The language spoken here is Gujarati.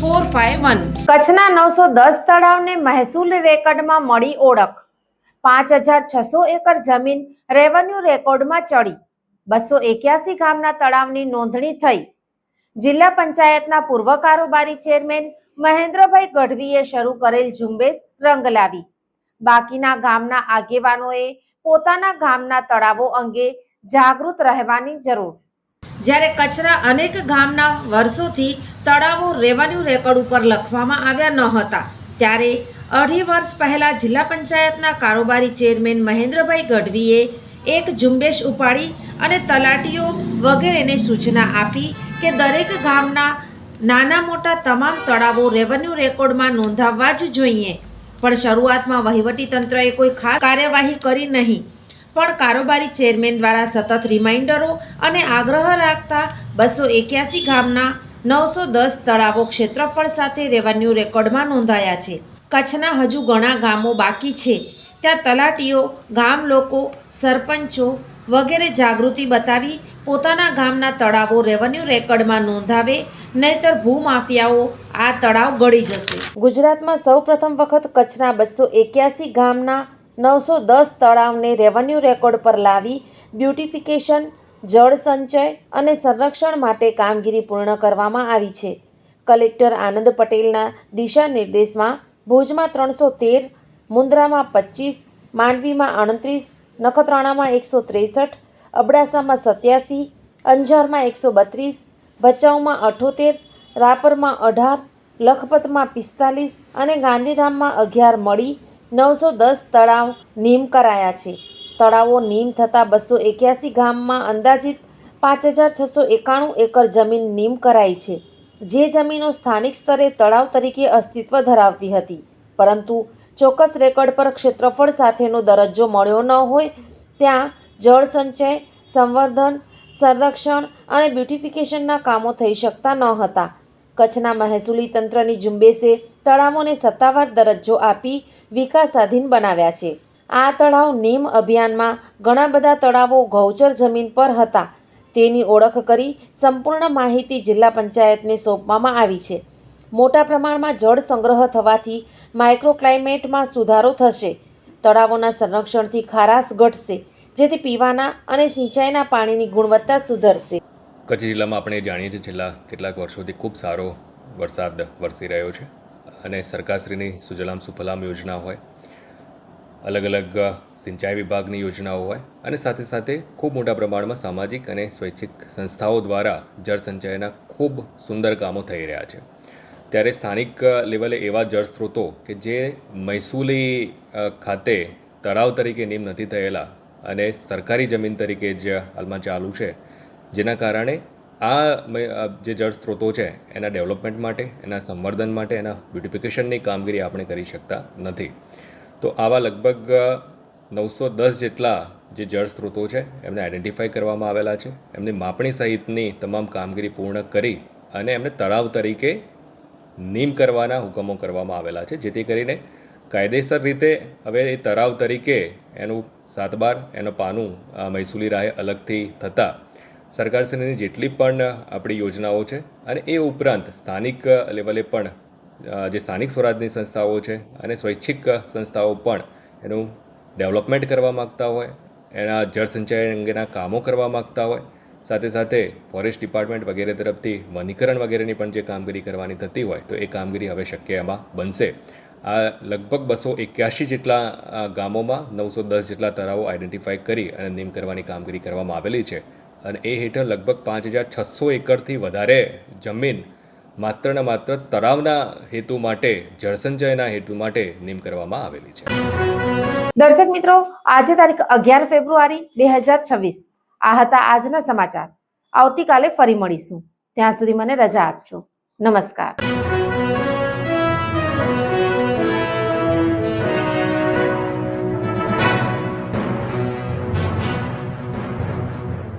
four five કચ્છના નવસો દસ તળાવને મહેસૂલ રેકર્ડમાં મળી ઓળખ. પાંચ હજાર છસો એકર જમીન રેવન્યુ રેકોર્ડમાં ચડી. બસો એક્યાસી ગામના તળાવની નોંધણી થઈ. જિલ્લા પંચાયતના પૂર્વ કારોબારી ચેરમેન મહેન્દ્રભાઈ ગઢવીએ શરૂ કરેલ ઝુંબેશ રંગ લાવી. બાકીના ગામના આગેવાનોએ પોતાના ગામના તળાવો અંગે જાગૃત રહેવાની જરૂર. જ્યારે કચ્છના અનેક ગામના વર્ષોથી તળાવો રેવન્યુ રેકોર્ડ ઉપર લખવામાં આવ્યા ન હતા, ત્યારે અઢી વર્ષ પહેલાં જિલ્લા પંચાયતના કારોબારી ચેરમેન મહેન્દ્રભાઈ ગઢવીએ એક ઝુંબેશ ઉપાડી અને તલાટીઓ વગેરેને સૂચના આપી કે દરેક ગામના નાના મોટા તમામ તળાવો રેવન્યુ રેકોર્ડમાં નોંધાવવા જ જોઈએ. પણ શરૂઆતમાં વહીવટી તંત્રએ કોઈ ખાસ કાર્યવાહી કરી નહીં. પણ કારોબારી ચેરમેન દ્વારા સતત રિમાઇન્ડરો અને આગ્રહ રાખતા બસો એક્યાસી ગામના નવસો દસ તળાવો ક્ષેત્રફળ સાથે રેવન્યુ રેકોર્ડમાં નોંધાયા છે. કચ્છના હજુ ઘણા ગામો બાકી છે. ત્યાં તલાટીઓ, ગામ લોકો, સરપંચો વગેરે જાગૃતિ બતાવી પોતાના ગામના તળાવો રેવન્યુ રેકોર્ડમાં નોંધાવે, નહીતર ભૂમાફિયાઓ આ તળાવ ગળી જશે. ગુજરાતમાં સૌપ્રથમ વખત કચ્છના બસો એક્યાસી ગામના નવસો દસ તળાવને રેવન્યુ રેકોર્ડ પર લાવી બ્યુટિફિકેશન જળ સંચય અને સંરક્ષણ માટે કામગીરી પૂર્ણ કરવામાં આવી છે. કલેક્ટર આનંદ પટેલના દિશા નિર્દેશમાં ભુજમાં ત્રણસો તેર મુન્દ્રામાં પચીસ, માંડવીમાં અડત્રીસ નખત્રાણામાં એકસો ત્રેસઠ, અબડાસામાં સત્યાસી, અંજારમાં એકસો બત્રીસ, ભચાઉમાં અઠોતેર, રાપરમાં અઢાર, લખપતમાં પિસ્તાલીસ અને ગાંધીધામમાં અગિયાર મળી નવસો દસ તળાવ નીમ કરાયા છે. તળાવો નીમ થતાં બસો એક્યાસી ગામમાં અંદાજિત પાંચ હજાર છસો એકાણું એકર જમીન નીમ કરાઈ છે. જે જમીનો સ્થાનિક સ્તરે તળાવ તરીકે અસ્તિત્વ ધરાવતી હતી. પરંતુ ચોક્કસ રેકોર્ડ પર ક્ષેત્રફળ સાથેનો દરજ્જો મળ્યો ન હોય ત્યાં જળ સંચય, સંવર્ધન, સંરક્ષણ અને બ્યુટિફિકેશનના કામો થઈ શકતા ન હતા. કચ્છના મહેસૂલી તંત્રની ઝુંબેશે તળાવોને સત્તાવાર દરજ્જો આપી વિકાસાધીન બનાવ્યા છે. આ તળાવ નીમ અભિયાનમાં ઘણા બધા તળાવો ગૌચર જમીન પર હતા. તેની ઓળખ કરી સંપૂર્ણ માહિતી જિલ્લા પંચાયતને સોંપવામાં આવી છે. મોટા પ્રમાણમાં જળ સંગ્રહ થવાથી માઇક્રોક્લાઇમેટમાં સુધારો થશે. તળાવોના સંરક્ષણથી ખારાશ ઘટશે, જેથી પીવાના અને સિંચાઈના પાણીની ગુણવત્તા સુધરશે. કચ્છ જિલ્લામાં આપણે જાણીએ છીએ છેલ્લા કેટલાક વર્ષોથી ખૂબ સારો વરસાદ વરસી રહ્યો છે અને સરકારશ્રીની સુજલામ સુફલામ યોજના હોય, અલગ અલગ સિંચાઈ વિભાગની યોજનાઓ હોય અને સાથે સાથે ખૂબ મોટા પ્રમાણમાં સામાજિક અને સ્વૈચ્છિક સંસ્થાઓ દ્વારા જળ સંચયના ખૂબ સુંદર કામો થઈ રહ્યા છે. ત્યારે સ્થાનિક લેવલે એવા જળ સ્ત્રોતો કે જે મહેસૂલી ખાતે તળાવ તરીકે નિમ નથી થયેલા અને સરકારી જમીન તરીકે જ હાલમાં ચાલુ છે જેના કારણે આ જે જળ સ્ત્રોતો છે, એના ડેવલપમેન્ટ માટે, એના સંવર્ધન માટે, એના બ્યુટિફિકેશનની કામગીરી આપણે કરી શકતા નથી. તો આવા લગભગ નવસો દસ જેટલા જે જળ સ્ત્રોતો છે, એમને આઈડેન્ટિફાઈ કરવામાં આવેલા છે. એમની માપણી સહિતની તમામ કામગીરી પૂર્ણ કરી અને એમને તળાવ તરીકે નીમ કરવાના હુકમો કરવામાં આવેલા છે, જેથી કરીને કાયદેસર રીતે હવે એ તળાવ તરીકે એનું સાતબાર, એનું પાનું મહેસૂલી રાહે અલગથી થતાં સરકારશ્રીની જેટલી પણ આપણી યોજનાઓ છે અને એ ઉપરાંત સ્થાનિક લેવલે પણ જે સ્થાનિક સ્વરાજની સંસ્થાઓ છે અને સ્વૈચ્છિક સંસ્થાઓ પણ એનું ડેવલપમેન્ટ કરવા માગતા હોય, એના જળ સંચય અંગેના કામો કરવા માગતા હોય, સાથે સાથે ફોરેસ્ટ ડિપાર્ટમેન્ટ વગેરે તરફથી વનીકરણ વગેરેની પણ જે કામગીરી કરવાની થતી હોય તો એ કામગીરી હવે શક્ય એમાં બનશે. આ લગભગ બસો એક્યાસી જેટલા ગામોમાં નવસો દસ જેટલા તળાવો આઈડેન્ટિફાઈ કરી અને નીમ કરવાની કામગીરી કરવામાં આવેલી છે. અને એ હેઠળ લગભગ પાંચ હજાર છસો એકરથી વધારે જમીન માત્ર ને માત્ર તળાવના હેતુ માટે, જળસંચયના હેતુ માટે નીમ કરવામાં આવેલી છે. દર્શક મિત્રો, આજે તારીખ અગિયાર ફેબ્રુઆરી બે હજાર છવ્વીસ. આ હતા આજના સમાચાર. આવતીકાલે ફરી મળીશું. ત્યાં સુધી મને રજા આપશો. નમસ્કાર.